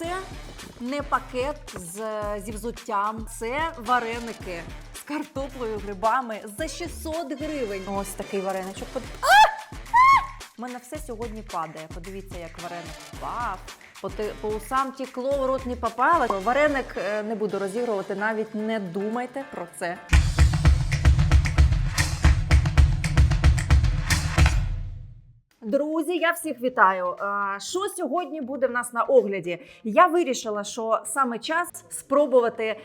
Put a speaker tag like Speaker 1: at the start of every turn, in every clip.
Speaker 1: це не пакет з, зі взуттям, це вареники з картоплею, грибами за 600 гривень. Ось такий вареничок. У мене все сьогодні падає. Подивіться, як вареник впав. По, по усам тікло, в рот не попало. Вареник е, не буду розігрувати, навіть не думайте про це. Друзі, я всіх вітаю. Що сьогодні буде в нас на огляді? Я вирішила, що саме час спробувати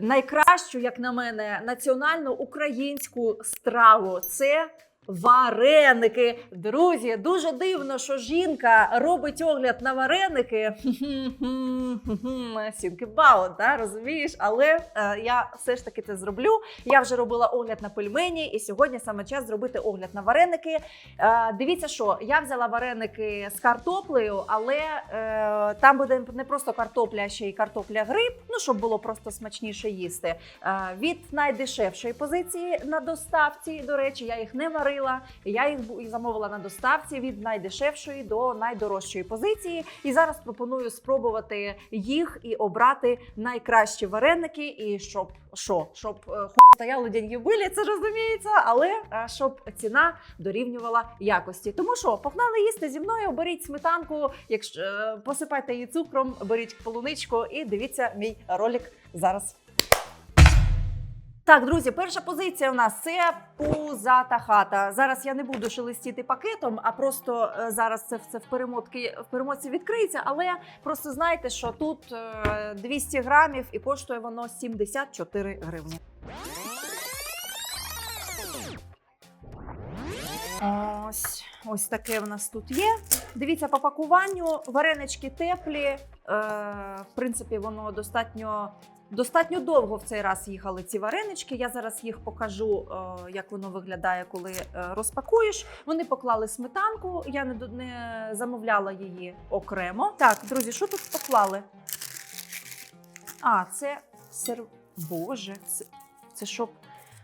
Speaker 1: найкращу, як на мене, національну українську страву. Це вареники. Друзі, дуже дивно, що жінка робить огляд на вареники. Сінки баут, да, розумієш? Але е, я все ж таки це зроблю. Я вже робила огляд на пельмені, і сьогодні саме час зробити огляд на вареники. Е, дивіться, що я взяла вареники з картоплею, але е, там буде не просто картопля, а ще й картопля гриб. Ну щоб було просто смачніше їсти. Е, від найдешевшої позиції на доставці. До речі, я їх не варила. Я їх замовила на доставці від найдешевшої до найдорожчої позиції. І зараз пропоную спробувати їх і обрати найкращі вареники. І щоб що, щоб е, хуй стояли деньги були, це розуміється, але е, щоб ціна дорівнювала якості. Тому що погнали їсти зі мною, беріть сметанку, якщо е, посипайте її цукром, беріть полуничку і дивіться мій ролик зараз. Так, друзі, перша позиція у нас це пузата хата. Зараз я не буду шелестіти пакетом, а просто е, зараз це все в перемотки в перемотці відкриється. Але просто знайте, що тут е, 200 грамів і коштує воно 74 гривні. Ось, ось таке в нас тут є. Дивіться, по пакуванню варенички теплі. Е, в принципі, воно достатньо. Достатньо довго в цей раз їхали ці варенички. Я зараз їх покажу, е, як воно виглядає, коли е, розпакуєш. Вони поклали сметанку. Я не, не замовляла її окремо. Так, друзі, що тут поклали? А, це сер... Боже, це, це щоб.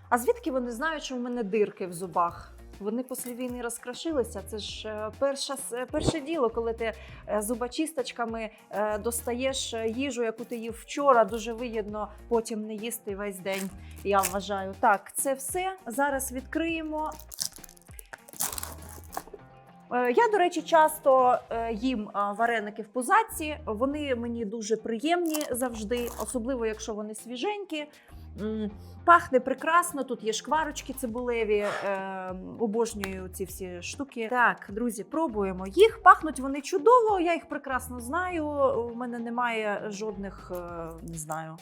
Speaker 1: А звідки вони знають, що в мене дирки в зубах? Вони після війни розкрашилися. Це ж е, перша, перше діло, коли ти е, зубочисточками е, достаєш е, їжу, яку ти їв вчора. Дуже вигідно потім не їсти весь день. Я вважаю. Так, це все. Зараз відкриємо. Е, Я, до речі, часто е, їм е, вареники в пузатці. Вони мені дуже приємні завжди, особливо якщо вони свіженькі. Пахне прекрасно. Тут є шкварочки цибулеві. Е, обожнюю ці всі штуки. Так, друзі, пробуємо їх. Пахнуть вони чудово. Я їх прекрасно знаю. У мене немає жодних, е, не знаю.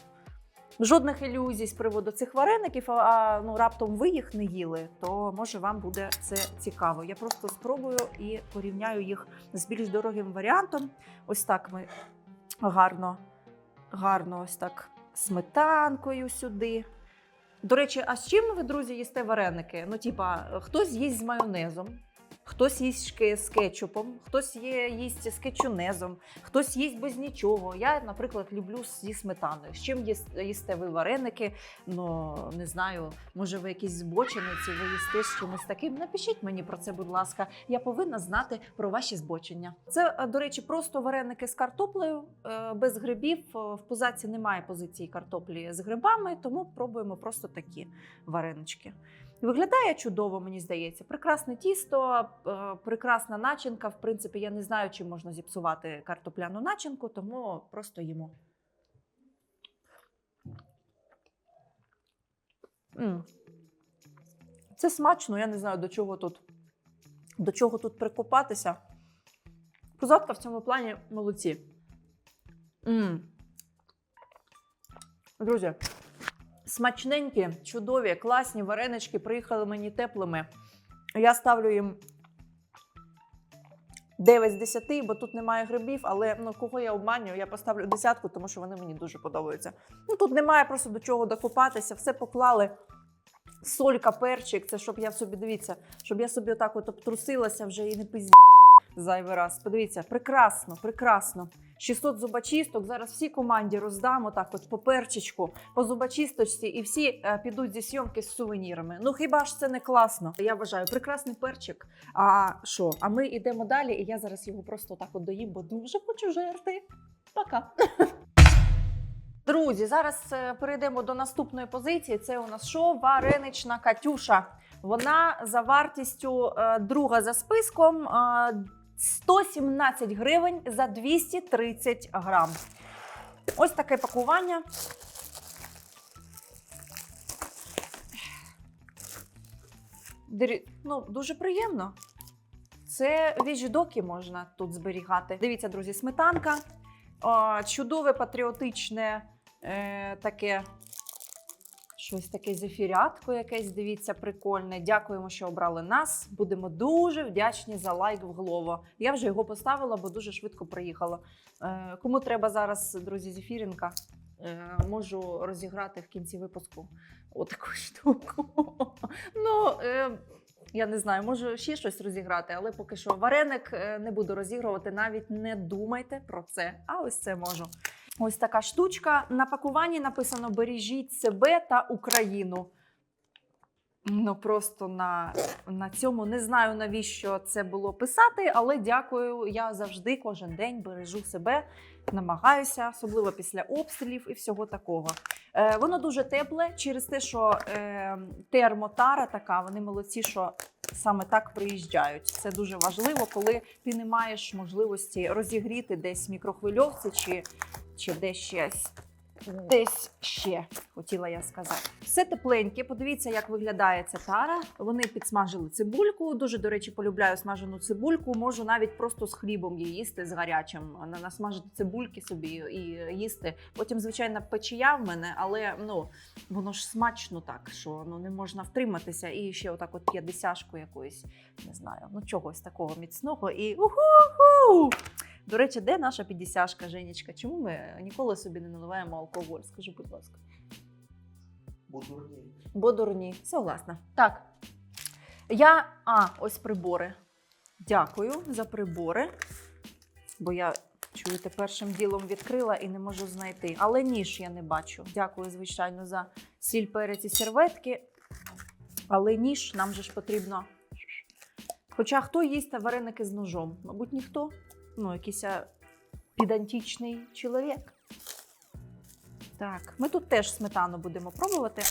Speaker 1: Жодних ілюзій з приводу цих вареників, а- а ну раптом ви їх не їли, то може вам буде це цікаво. Я просто спробую і порівняю їх з більш дорогим варіантом. Ось так ми гарно, гарно, ось так сметанкою сюди. До речі, а з чим ви, друзі, їсте вареники? Ну, типа, хтось їсть з майонезом, хтось їсть з кетчупом, хтось є, їсть з кетчунезом, хтось їсть без нічого. Я, наприклад, люблю зі сметаною. З чим їс- їсте ви вареники? Ну не знаю, може ви якісь збочениці, ви їсте з чимось таким. Напишіть мені про це, будь ласка. Я повинна знати про ваші збочення. Це, е, до речі, просто вареники з картоплею, е, без грибів. Е, В пузаці немає позиції картоплі з грибами, тому пробуємо просто такі варенички. Виглядає чудово, мені здається. Прекрасне тісто, е, прекрасна начинка. В принципі, я не знаю, чи можна зіпсувати картопляну начинку, тому просто їмо. Це смачно, я не знаю, до чого тут, до чого тут прикопатися. Позадка в цьому плані молодці. Друзі, смачненькі, чудові, класні варенички приїхали мені теплими. Я ставлю їм 9 з 10, бо тут немає грибів, але ну кого я обманюю, я поставлю десятку, тому що вони мені дуже подобаються. Ну тут немає просто до чого докопатися, все поклали. Солька, перчик, це щоб я собі дивіться, щоб я собі отак от обтрусилася вже і не пизді зайвий раз. Подивіться, прекрасно, прекрасно. 600 зубочисток. Зараз всій команді роздам отак от по перчичку, по зубочисточці, і всі е, підуть зі зйомки з сувенірами. Ну хіба ж це не класно? Я вважаю, прекрасний перчик. А що? А ми йдемо далі, і я зараз його просто так от доїм, бо дуже хочу жерти. Пока. Друзі, зараз е, перейдемо до наступної позиції. Це у нас що? Варенична Катюша. Вона за вартістю е, друга за списком 117 гривень за 230 грам. Ось таке пакування. Ну, дуже приємно. Це віждоки можна тут зберігати. Дивіться, друзі, сметанка. Чудове патріотичне е, таке. Щось таке зефірятко якесь, дивіться, прикольне. Дякуємо, що обрали нас. Будемо дуже вдячні за лайк в голову. Я вже його поставила, бо дуже швидко приїхала. Е, кому треба зараз, друзі, зефірінка, е, можу розіграти в кінці випуску отаку штуку. ну, е, я не знаю, можу ще щось розіграти, але поки що вареник е, не буду розігрувати. Навіть не думайте про це. А ось це можу. Ось така штучка. На пакуванні написано: бережіть себе та Україну. Ну просто на, на цьому не знаю навіщо це було писати, але дякую. Я завжди кожен день бережу себе, намагаюся, особливо після обстрілів і всього такого. Е, воно дуже тепле через те, що е, термотара така, вони молодці, що саме так приїжджають. Це дуже важливо, коли ти не маєш можливості розігріти десь мікрохвильовці чи, чи десь щось. Десь ще хотіла я сказати. Все тепленьке. Подивіться, як виглядає ця тара. Вони підсмажили цибульку. Дуже, до речі, полюбляю смажену цибульку. Можу навіть просто з хлібом її їсти з гарячим. На- Насмажити цибульки собі і їсти. Потім, звичайно, печія в мене, але ну воно ж смачно так, що ну не можна втриматися. І ще отак от п'ятдесяшку якоїсь, не знаю, ну чогось такого міцного. І уху-ху! До речі, де наша піддесяшка, Женечка? Чому ми ніколи собі не наливаємо алкоголь? Скажи, будь ласка.
Speaker 2: Будурні.
Speaker 1: Бо дурні. Согласна. Так. Я. А, ось прибори. Дякую за прибори. Бо я, чуєте, першим ділом відкрила і не можу знайти. Але ніж я не бачу. Дякую, звичайно, за сіль, перець і серветки. Але ніж нам же ж потрібно. Хоча хто їсть вареники з ножом? Мабуть, ніхто. Ну, якийсь а, підантичний чоловік. Так, ми тут теж сметану будемо пробувати.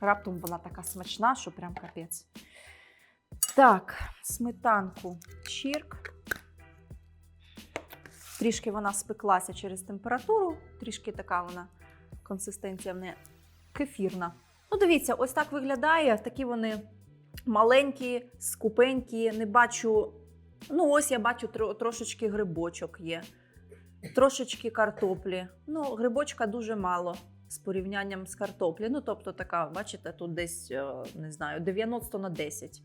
Speaker 1: Раптом вона така смачна, що прям капець. Так, сметанку чірк. Трішки вона спеклася через температуру, трішки така вона консистенція в неї кефірна. Ну, дивіться, ось так виглядає. Такі вони маленькі, скупенькі. Не бачу. Ну, ось я бачу тро- трошечки грибочок є трошечки картоплі. Ну, грибочка дуже мало з порівнянням з картоплі. Ну, тобто, така, бачите, тут десь е, не знаю, 90 на 10.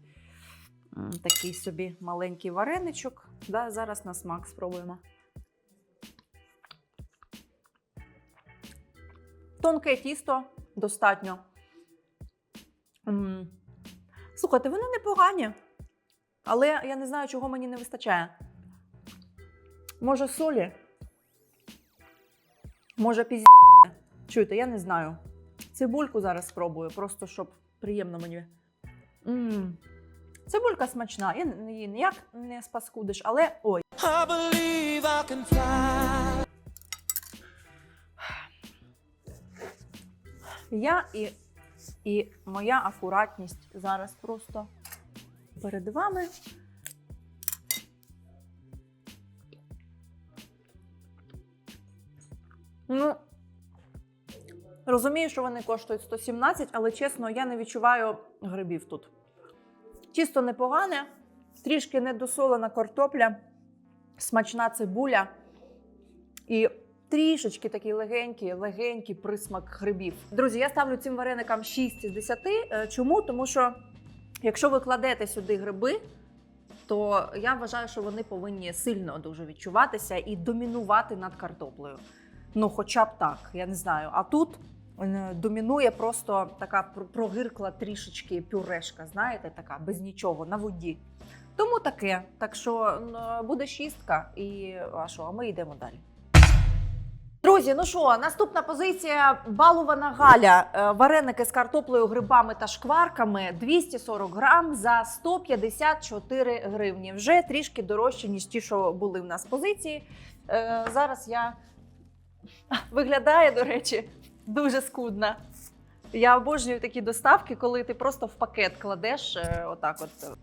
Speaker 1: Такий собі маленький вареничок. Да, зараз на смак спробуємо. Тонке тісто достатньо. М. Слухайте, вони непогані, але я не знаю, чого мені не вистачає. Може, солі? Може, пізні. Чуєте, я не знаю. Цибульку зараз спробую, просто щоб приємно мені. м Цибулька смачна, я її ніяк не спаскудиш, але ой.
Speaker 3: I I can fly.
Speaker 1: Я і, і моя акуратність зараз просто перед вами. Ну, розумію, що вони коштують 117, але чесно, я не відчуваю грибів тут. Тісто непогане, трішки недосолена картопля, смачна цибуля і трішечки такий легенький, легенький присмак грибів. Друзі, я ставлю цим вареникам 6 із 10. Е, Чому? Тому що якщо ви кладете сюди гриби, то я вважаю, що вони повинні сильно дуже відчуватися і домінувати над картоплею. Ну, хоча б так, я не знаю. А тут е, домінує просто така прогиркла трішечки пюрешка, знаєте, така без нічого на воді. Тому таке. Так що буде шістка, і а що, а ми йдемо далі. Друзі, ну що, наступна позиція балувана Галя. Е, Вареники з картоплею, грибами та шкварками 240 грам за 154 гривні. Вже трішки дорожче, ніж ті, що були в нас позиції. Е, Зараз я виглядає, до речі, дуже скудно. Я обожнюю такі доставки, коли ти просто в пакет кладеш е, отак от.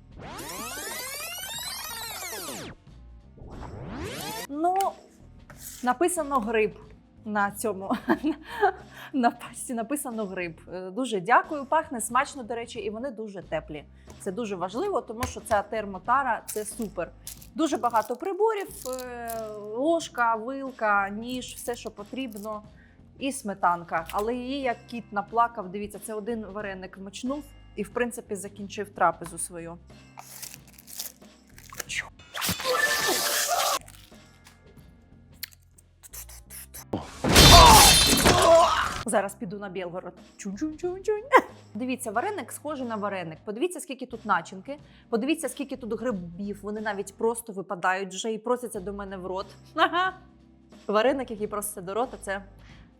Speaker 1: Написано гриб на цьому. На пасті написано гриб. Е, Дуже дякую. Пахне смачно, до речі, і вони дуже теплі. Це дуже важливо, тому що ця термотара це супер. Дуже багато приборів: е, ложка, вилка, ніж, все, що потрібно. І сметанка. Але її як кіт наплакав. Дивіться, це один вареник вмочнув і, в принципі, закінчив трапезу свою. Зараз піду на Білгород. Чунь-чунь-чунь-чунь. Дивіться, вареник схожий на вареник. Подивіться, скільки тут начинки. Подивіться, скільки тут грибів. Вони навіть просто випадають вже і просяться до мене в рот. Ага. Вареник, який проситься до рота, це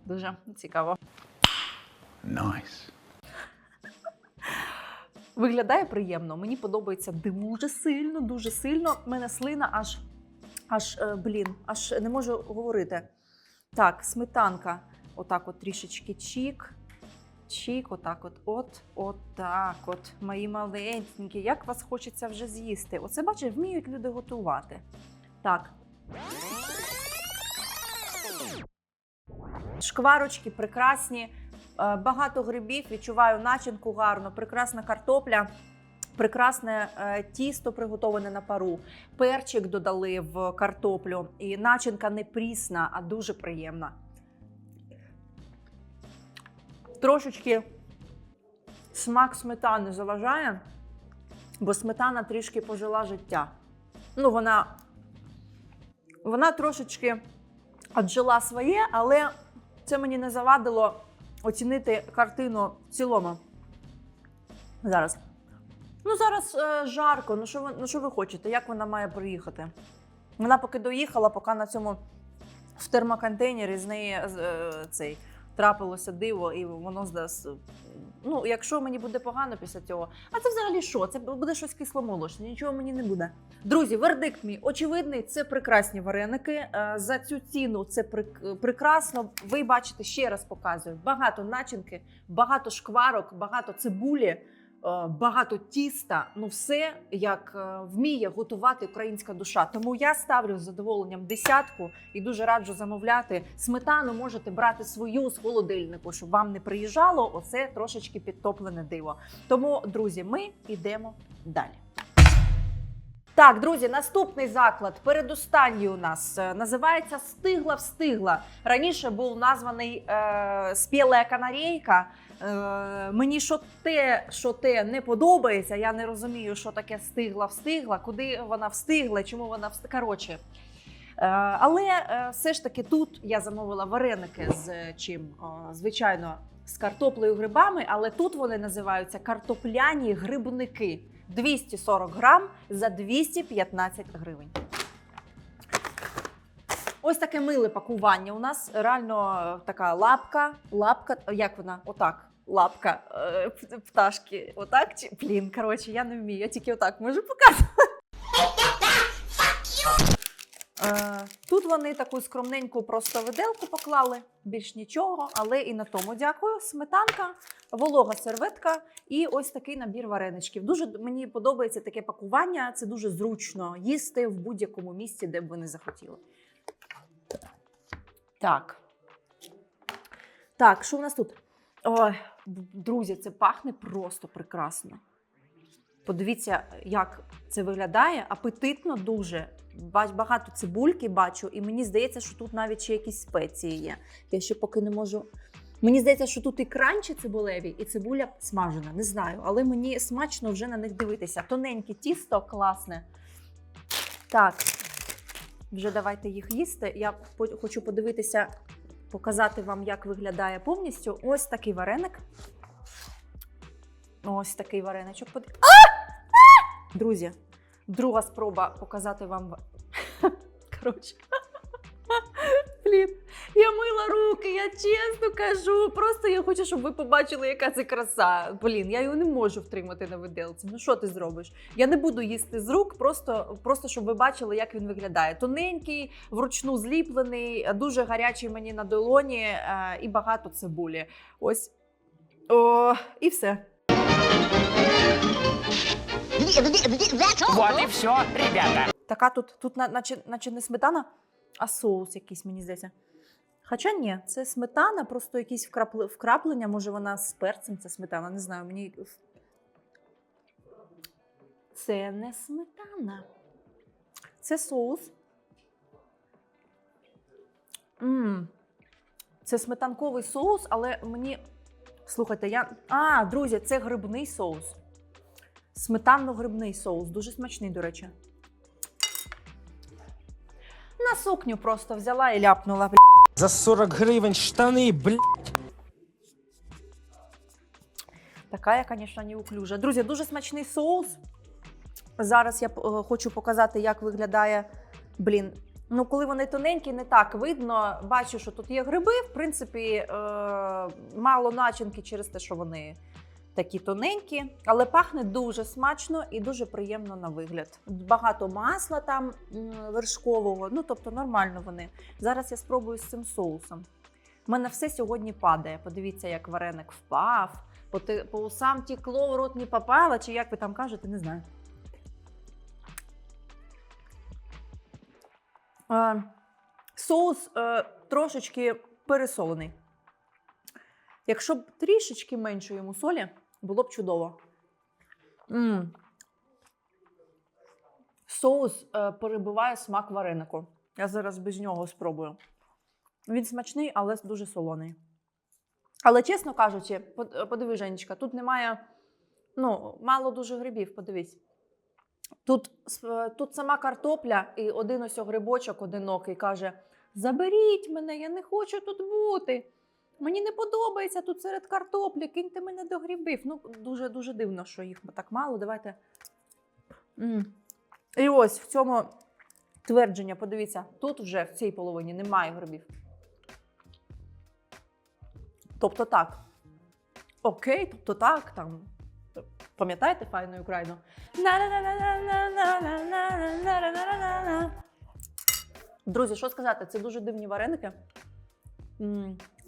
Speaker 1: дуже цікаво.
Speaker 2: Nice.
Speaker 1: Виглядає приємно. Мені подобається дуже сильно, дуже сильно. У мене слина аж, аж е, блін, аж не можу говорити. Так, сметанка. Отак, от трішечки чік. Чік, отак, от, от, от так, от, мої маленькі. Як вас хочеться вже з'їсти? Оце, бачиш, вміють люди готувати. Так. Шкварочки прекрасні. Е, Багато грибів, відчуваю начинку гарно, прекрасна картопля, прекрасне е, тісто приготоване на пару. Перчик додали в картоплю, і начинка не прісна, а дуже приємна. Трошечки смак сметани заважає, бо сметана трішки пожила життя. Ну, вона, вона трошечки отжила своє, але це мені не завадило оцінити картину в цілому. Зараз. Ну, зараз е, жарко. Ну що, ви, ну, що ви хочете? Як вона має приїхати? Вона поки доїхала, поки на цьому в термоконтейнері з неї е, цей трапилося диво, і воно здасть. Ну, якщо мені буде погано після цього, а це взагалі що? Це буде щось кисломолочне, нічого мені не буде. Друзі, вердикт мій очевидний, це прекрасні вареники. Е, За цю ціну це прекрасно. Ви бачите, ще раз показую: багато начинки, багато шкварок, багато цибулі, багато тіста. Ну, все як е, вміє готувати українська душа. Тому я ставлю з задоволенням десятку і дуже раджу замовляти. Сметану можете брати свою з холодильнику, щоб вам не приїжджало. Оце трошечки підтоплене диво. Тому, друзі, ми йдемо далі. Так, друзі, наступний заклад, передостанній у нас е, називається Стигла встигла. Раніше був названий е, Спєла канарейка. Е, мені що те, що те не подобається. Я не розумію, що таке стигла встигла, куди вона встигла, чому вона встигла. Коротше. Е, але е, все ж таки тут я замовила вареники з чим? Звичайно, з картоплею грибами, але тут вони називаються картопляні грибники. 240 грам за 215 гривень. Ось таке миле пакування. У нас реально така лапка. Лапка, як вона? Отак. Лапка е, пташки. Отак чи блін, коротше, я не вмію. Я тільки отак можу показувати. Е, Тут вони таку скромненьку просто виделку поклали, більш нічого, але і на тому дякую. Сметанка, волога серветка і ось такий набір вареничків. Дуже мені подобається таке пакування. Це дуже зручно їсти в будь-якому місці, де б ви не захотіли. Так. Так, що в нас тут? Ой, друзі, це пахне просто прекрасно. Подивіться, як це виглядає. Апетитно дуже. Бач- Багато цибульки бачу, і мені здається, що тут навіть ще якісь спеції є. Я ще поки не можу. Мені здається, що тут і кранчі цибулеві, і цибуля смажена. Не знаю, але мені смачно вже на них дивитися. Тоненьке тісто класне. Так, вже давайте їх їсти. Я хочу подивитися, показати вам, як виглядає повністю. Ось такий вареник. Ось такий вареничок. Друзі, друга спроба показати вам. Коротше. Блін, я мила руки, я чесно кажу. Просто я хочу, щоб ви побачили, яка це краса. Блін, я його не можу втримати на виделці. Ну що ти зробиш? Я не буду їсти з рук, просто, просто щоб ви бачили, як він виглядає. Тоненький, вручну зліплений, дуже гарячий мені на долоні е, і багато цибулі. Ось. О, і все.
Speaker 4: Вот и все, ребята.
Speaker 1: Така тут, тут наче, наче не сметана, а соус якийсь, мені здається. Хоча ні, це сметана, просто якісь вкрапли, вкраплення, може вона з перцем, це сметана, не знаю. Мені. Це не сметана. Це соус. м Це сметанковий соус, але мені. Слухайте, я. А, друзі, це грибний соус. Сметанно-грибний соус. Дуже смачний, до речі. На сукню просто взяла і ляпнула. бля.
Speaker 5: За 40 гривень штани, блядь.
Speaker 1: Така я, звісно, неуклюжа. Друзі, дуже смачний соус. Зараз я е, хочу показати, як виглядає. Блін. Ну, коли вони тоненькі, не так видно. Бачу, що тут є гриби. В принципі, е- мало начинки через те, що вони такі тоненькі, але пахне дуже смачно і дуже приємно на вигляд. Багато масла там вершкового. Ну, тобто нормально вони. Зараз я спробую з цим соусом. У мене все сьогодні падає. Подивіться, як вареник впав. По, по усам тікло, в рот не попало, чи як ви там кажете, не знаю. Е, соус е, трошечки пересолений. Якщо б трішечки менше йому солі, було б чудово. м Соус е, перебиває смак варенику. Я зараз без нього спробую. Він смачний, але дуже солоний. Але чесно кажучи, подиви, Женечка, тут немає ну, мало дуже грибів, подивись. Тут, тут сама картопля і один ось грибочок одинокий каже: Заберіть мене, я не хочу тут бути. Мені не подобається тут серед картоплі, киньте мене до грибів. Ну, дуже-дуже дивно, що їх так мало. Давайте. М. І ось в цьому твердження, подивіться, тут вже в цій половині немає грибів. Тобто так. Окей, тобто так, там. Пам'ятаєте файну Україну? Друзі, що сказати? Це дуже дивні вареники.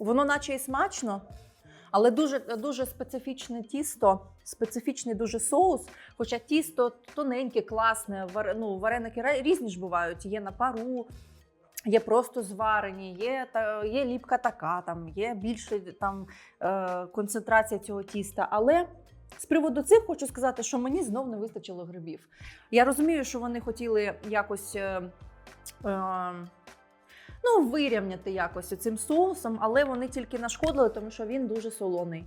Speaker 1: Воно наче і смачно, але дуже, дуже специфічне тісто, специфічний дуже соус. Хоча тісто тоненьке, класне, варе- ну, вареники різні ж бувають. Є на пару, є просто зварені, є, та, є ліпка така, там, є більше там, е, концентрація цього тіста. Але з приводу цих хочу сказати, що мені знов не вистачило грибів. Я розумію, що вони хотіли якось. Е, е, Ну, вирівняти якось цим соусом, але вони тільки нашкодили, тому що він дуже солоний.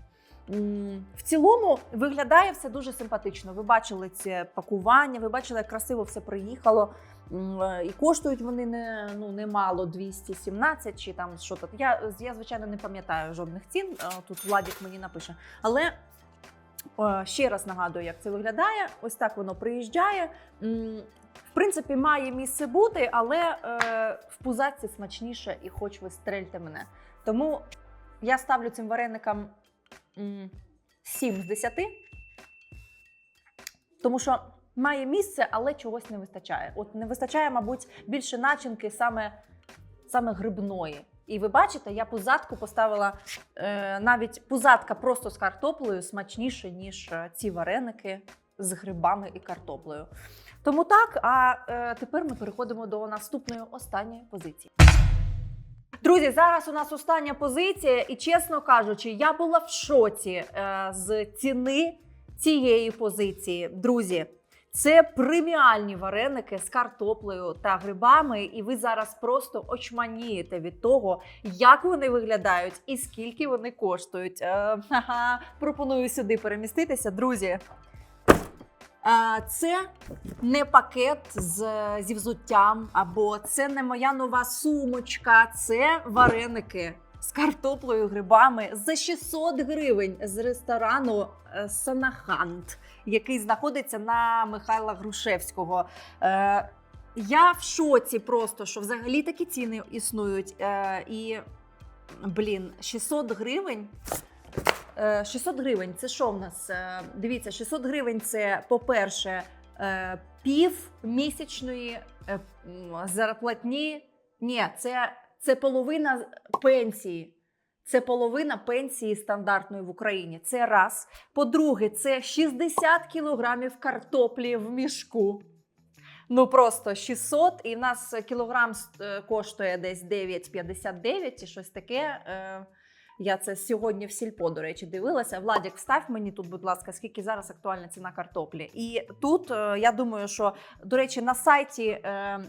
Speaker 1: В цілому виглядає все дуже симпатично. Ви бачили це пакування, ви бачили, як красиво все приїхало. Е, І коштують вони не, ну, немало 217 чи там що то. Я, я, звичайно, не пам'ятаю жодних цін. е, Тут Владік мені напише. Але е, ще раз нагадую, як це виглядає. Ось так воно приїжджає. Принципі, має місце бути, але е, в пузатці смачніше і хоч ви стрельте мене. Тому я ставлю цим вареникам м, 7 з 10. Тому що має місце, але чогось не вистачає. От не вистачає, мабуть, більше начинки саме, саме грибної. І ви бачите, я пузатку поставила е, навіть пузатка просто з картоплею смачніше, ніж е, ці вареники з грибами і картоплею. Тому так, а е, тепер ми переходимо до наступної останньої позиції. Друзі, зараз у нас остання позиція, і чесно кажучи, я була в шоці е, з ціни цієї позиції. Друзі, це преміальні вареники з картоплею та грибами, і ви зараз просто очманієте від того, як вони виглядають і скільки вони коштують. Е, ха-ха, пропоную сюди переміститися, друзі. Е, Це не пакет з, зі взуттям, або це не моя нова сумочка, це вареники з картоплею, грибами за 600 гривень з ресторану е, Санахант, який знаходиться на Михайла Грушевського. Е, я в шоці просто, що взагалі такі ціни існують. І, блін, 600 гривень. Е, 600 гривень це що в нас? Е, дивіться, 600 гривень це, по-перше, е, пів місячної е, зарплатні. Ні, це, це половина пенсії. Це половина пенсії стандартної в Україні. Це раз. По-друге, це 60 кілограмів картоплі в мішку. Ну просто 600, і в нас кілограм е, коштує десь 9,59 чи щось таке. Я це сьогодні в сільпо, до речі, дивилася. Владік, встав мені тут, будь ласка, скільки зараз актуальна ціна картоплі. І тут е, я думаю, що до речі, на сайті е,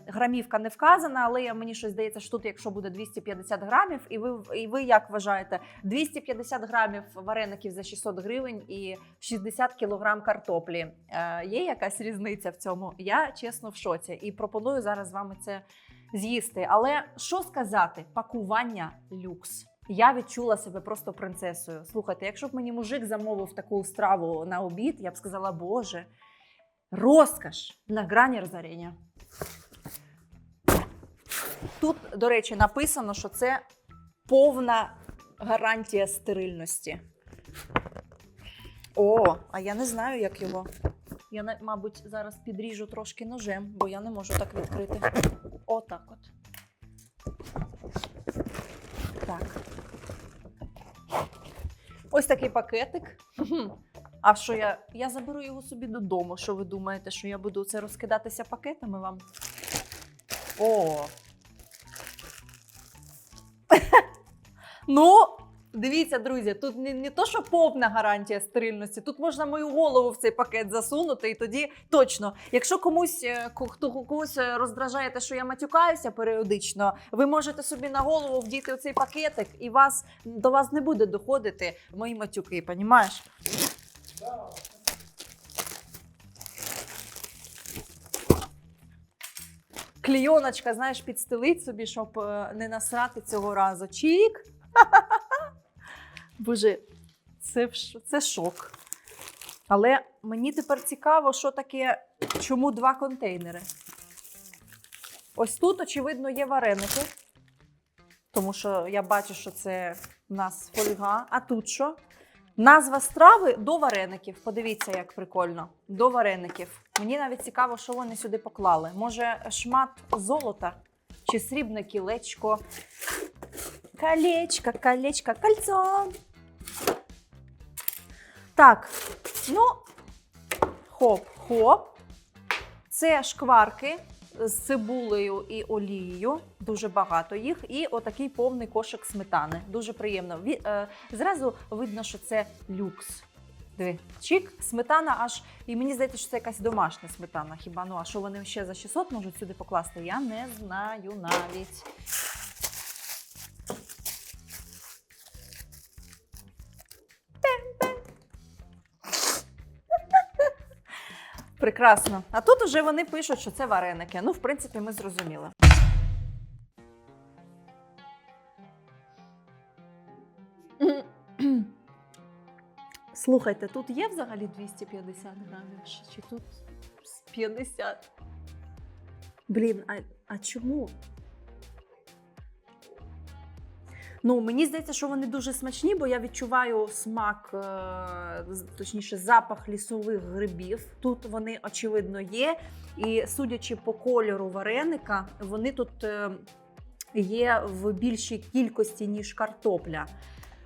Speaker 1: грамівка не вказана, але мені щось здається, що тут, якщо буде 250 грамів, і ви, і ви як вважаєте, 250 грамів вареників за 600 гривень і 60 кілограм картоплі. Е, є якась різниця в цьому? Я чесно в шоці і пропоную зараз з вами це з'їсти. Але що сказати? Пакування люкс. Я відчула себе просто принцесою. Слухайте, якщо б мені мужик замовив таку страву на обід, я б сказала, Боже, розкаш на грані розоріння. Тут, до речі, написано, що це повна гарантія стерильності. О, а я не знаю, як його. Я, мабуть, зараз підріжу трошки ножем, бо я не можу так відкрити. Отак от. Так. Ось такий пакетик. А що я? Я заберу його собі додому. Що ви думаєте, що я буду це розкидатися пакетами вам? О. ну, дивіться, друзі, тут не, не то, що повна гарантія стерильності, тут можна мою голову в цей пакет засунути, і тоді точно. Якщо комусь е, хто когось е, роздражає те, що я матюкаюся періодично, ви можете собі на голову вдіти оцей пакетик, і вас до вас не буде доходити мої матюки, понімаєш? Клійоночка, знаєш, підстелить собі, щоб е, не насрати цього разу. Чік. Боже, це, це шок. Але мені тепер цікаво, що таке, чому два контейнери. Ось тут, очевидно, є вареники. Тому що я бачу, що це в нас фольга. А тут що? Назва страви до вареників. Подивіться, як прикольно. До вареників. Мені навіть цікаво, що вони сюди поклали. Може, шмат золота чи срібне кілечко. Колечко, колечко, кольцо. Так, ну, хоп-хоп. Це шкварки з цибулею і олією. Дуже багато їх. І отакий повний кошик сметани. Дуже приємно. Е, зразу видно, що це люкс. Диви, чик, сметана аж. І мені здається, що це якась домашня сметана. Хіба ну а що вони ще за 600 можуть сюди покласти? Я не знаю навіть. Прекрасно. А тут уже вони пишуть, що це вареники. Ну, в принципі, ми зрозуміли. Слухайте, тут є взагалі 250 грамів? Чи- тут 50? Блін, а, а чому? Ну, мені здається, що вони дуже смачні, бо я відчуваю смак, е, точніше, запах лісових грибів. Тут вони, очевидно, є. І судячи по кольору вареника, вони тут е, є в більшій кількості, ніж картопля.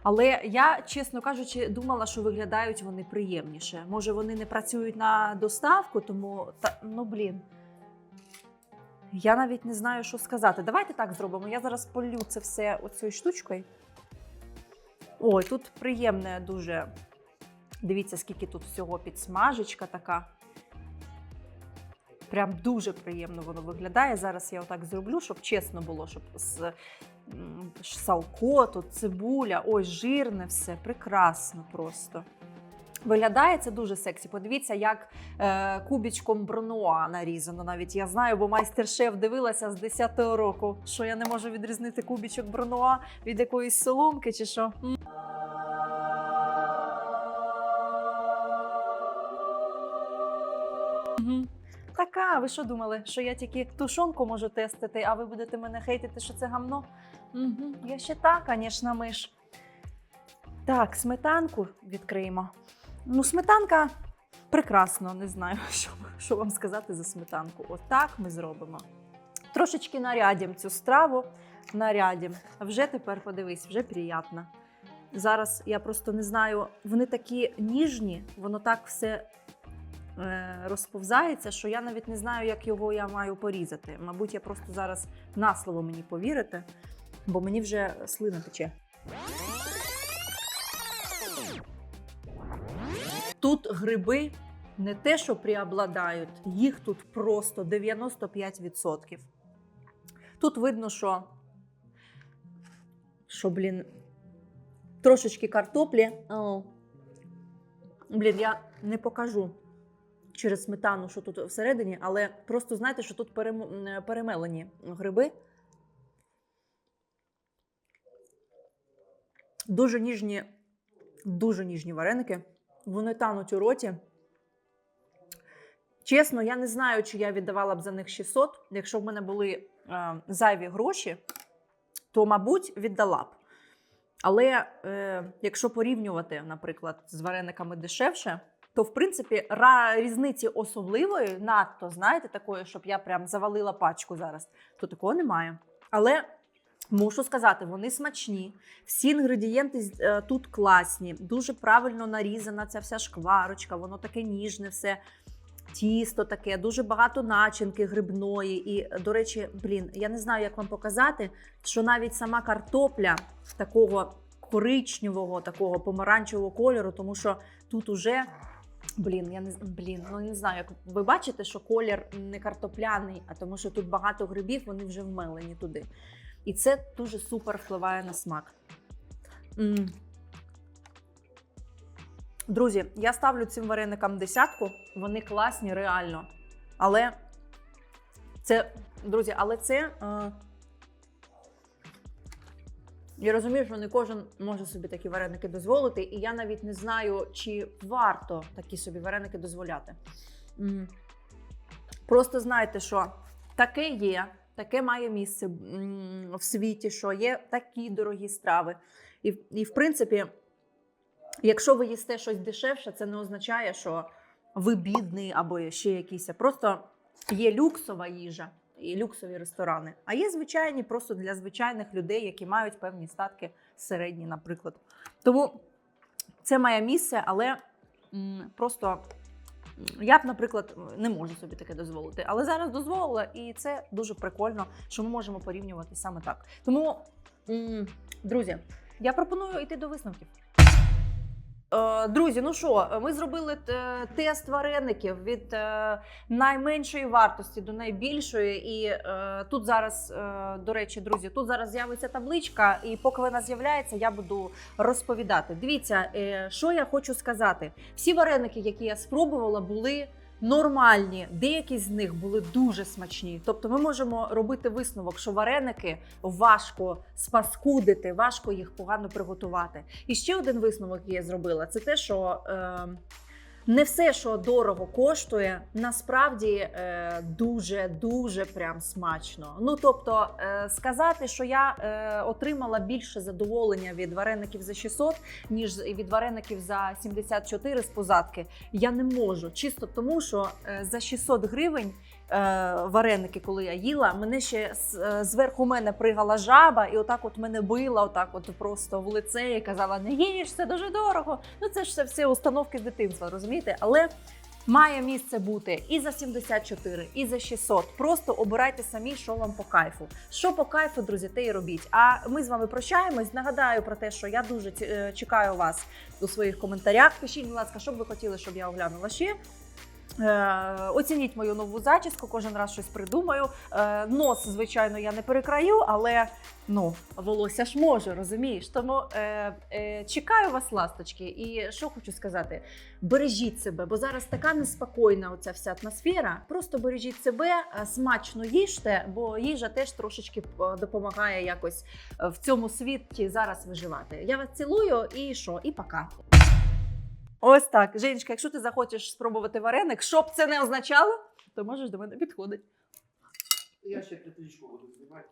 Speaker 1: Але я, чесно кажучи, думала, що виглядають вони приємніше. Може, вони не працюють на доставку, тому та, ну блін. Я навіть не знаю, що сказати. Давайте так зробимо. Я зараз полю це все оцією штучкою. Ой, тут приємне дуже. Дивіться, скільки тут всього підсмажечка така. Прям дуже приємно воно виглядає. Зараз я отак зроблю, щоб чесно було, щоб з салко, тут цибуля, ой, жирне все, прекрасно просто. Виглядає це дуже сексі. Подивіться, як е, кубічком бронуа нарізано. Навіть я знаю, бо майстер-шеф дивилася з 10-го року, що я не можу відрізнити кубічок бронуа від якоїсь соломки чи що. Така, ви що думали, що я тільки тушонку можу тестити, а ви будете мене хейтити, що це гамно? Угу, я ще та, звісно, миш. Так, сметанку відкриємо. Ну, сметанка прекрасно, не знаю, що, що вам сказати за сметанку. Отак ми зробимо. Трошечки нарядім цю страву. Нарядім. Вже тепер подивись, вже приємно. Зараз я просто не знаю, вони такі ніжні, воно так все е, розповзається, що я навіть не знаю, як його я маю порізати. Мабуть, я просто зараз на слово мені повірите, бо мені вже слина тече. Тут гриби не те, що преобладають, їх тут просто 95%. Тут видно, що, що блін, трошечки картоплі. О, блін, я не покажу через сметану, що тут всередині, але просто знаєте, що тут перем- перемелені гриби. Дуже ніжні, дуже ніжні вареники. Вони тануть у роті. Чесно, я не знаю, чи я віддавала б за них 600. Якщо б в мене були е, зайві гроші, то, мабуть, віддала б. Але е, якщо порівнювати, наприклад, з варениками дешевше, то в принципі різниці особливої, надто, знаєте, такої, щоб я прям завалила пачку зараз, то такого немає. Але мушу сказати, вони смачні. Всі інгредієнти е, тут класні, дуже правильно нарізана ця вся шкварочка, воно таке ніжне, все. Тісто таке, дуже багато начинки грибної. І, до речі, блін, я не знаю, як вам показати, що навіть сама картопля такого коричневого, такого помаранчевого кольору, тому що тут уже. Блін, я не блін, ну не знаю, як ви бачите, що колір не картопляний, а тому що тут багато грибів, вони вже вмелені туди. І це дуже супер впливає на смак. М. Друзі, я ставлю цим вареникам десятку. Вони класні, реально. Але це, друзі, але це. Е, я розумію, що не кожен може собі такі вареники дозволити, і я навіть не знаю, чи варто такі собі вареники дозволяти. Просто знайте, що таке є, таке має місце в світі, що є такі дорогі страви. І, і в принципі, якщо ви їсте щось дешевше, це не означає, що ви бідний або ще якийсь. Просто є люксова їжа і люксові ресторани. А є звичайні просто для звичайних людей, які мають певні статки середні, наприклад. Тому це має місце, але просто я б, наприклад, не можу собі таке дозволити. Але зараз дозволила, і це дуже прикольно, що ми можемо порівнювати саме так. Тому, друзі, я пропоную йти до висновків. Е, Друзі, ну що, ми зробили тест вареників від е, найменшої вартості до найбільшої. І е, тут зараз, до речі, друзі, тут зараз з'явиться табличка, і поки вона з'являється, я буду розповідати. Дивіться, що я хочу сказати. Всі вареники, які я спробувала, були. Нормальні, деякі з них були дуже смачні. Тобто, ми можемо робити висновок, що вареники важко спаскудити, важко їх погано приготувати. І ще один висновок, який я зробила, це те, що е, не все, що дорого коштує, насправді е, дуже дуже прям смачно. Ну тобто, е, сказати, що я е, отримала більше задоволення від вареників за 600, ніж від вареників за 74 з позадки, я не можу. Чисто тому, що е, за 600 гривень. Е, Вареники, коли я їла, мене ще е, зверху мене пригала жаба, і отак от мене била, отак от просто в лице і казала: не їж, це дуже дорого. Ну це ж все, все установки з дитинства, розумієте? Але має місце бути і за 74, і за 600. Просто обирайте самі, що вам по кайфу. Що по кайфу, друзі, те і робіть. А ми з вами прощаємось. Нагадаю про те, що я дуже е, чекаю вас у своїх коментарях. Пишіть, будь ласка, що б ви хотіли, щоб я оглянула ще. Е, оцініть мою нову зачіску, кожен раз щось придумаю. Е, нос, звичайно, я не перекраю, але ну, волосся ж може, розумієш? Тому е, е, чекаю вас, ласточки. І що хочу сказати: бережіть себе, бо зараз така неспокійна оця вся атмосфера. Просто бережіть себе, е, смачно їжте, бо їжа теж трошечки допомагає якось в цьому світі зараз виживати. Я вас цілую і що? І пока. Ось так. Женечка, якщо ти захочеш спробувати вареник, що б це не означало, то можеш до мене підходити.
Speaker 4: Я ще п'ятичку буду знімати.